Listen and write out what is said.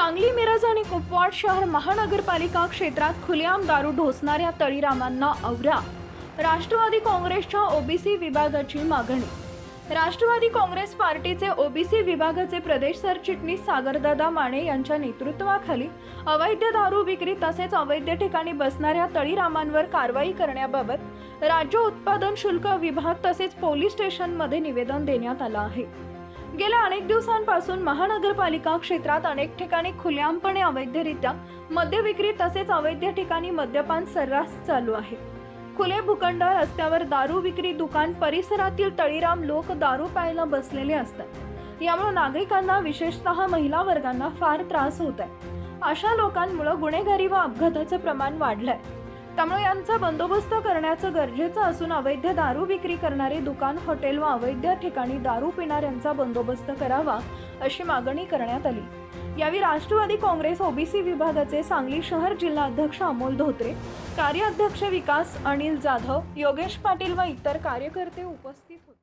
सांगली मिरज आणि कुपवाड शहर महानगरपालिका क्षेत्रात खुलेआम दारू ढोसणाऱ्या तळीरामांना आवरा. राष्ट्रवादी काँग्रेसच्या ओबीसी विभागाची मागणी. राष्ट्रवादी काँग्रेस पार्टीचे ओबीसी विभागाचे प्रदेश सरचिटणीस सागरदादा माने यांच्या नेतृत्वाखाली अवैध दारू विक्री तसेच अवैध ठिकाणी बसणाऱ्या तळीरामांवर कारवाई करण्याबाबत राज्य उत्पादन शुल्क विभाग तसेच पोलीस स्टेशनमध्ये निवेदन देण्यात आलं आहे. गेल्या अनेक दिवसांपासून महानगरपालिका क्षेत्रात अनेक ठिकाणी खुलेआमपणे अवैधरित्या मद्य विक्री तसेच अवैध ठिकाणी मद्यपान सर्रास चालू आहे. खुले भूखंड रस्त्यावर दारू विक्री दुकान परिसरातील तळीराम लोक दारू प्यायला बसलेले असतात. यामुळे नागरिकांना विशेषतः महिला वर्गांना फार त्रास होत आहे अशा लोकांमुळे गुन्हेगारी व अपघाताचं प्रमाण वाढलंय. त्यामुळे यांचा बंदोबस्त करण्याचं गरजेचं असून अवैध दारू विक्री करणारे दुकान हॉटेल व अवैध ठिकाणी दारू पिणाऱ्यांचा बंदोबस्त करावा अशी मागणी करण्यात आली. यावेळी राष्ट्रवादी काँग्रेस ओबीसी विभागाचे सांगली शहर जिल्हा अध्यक्ष अमोल धोत्रे कार्याध्यक्ष विकास अनिल जाधव योगेश पाटील व इतर कार्यकर्ते उपस्थित होते.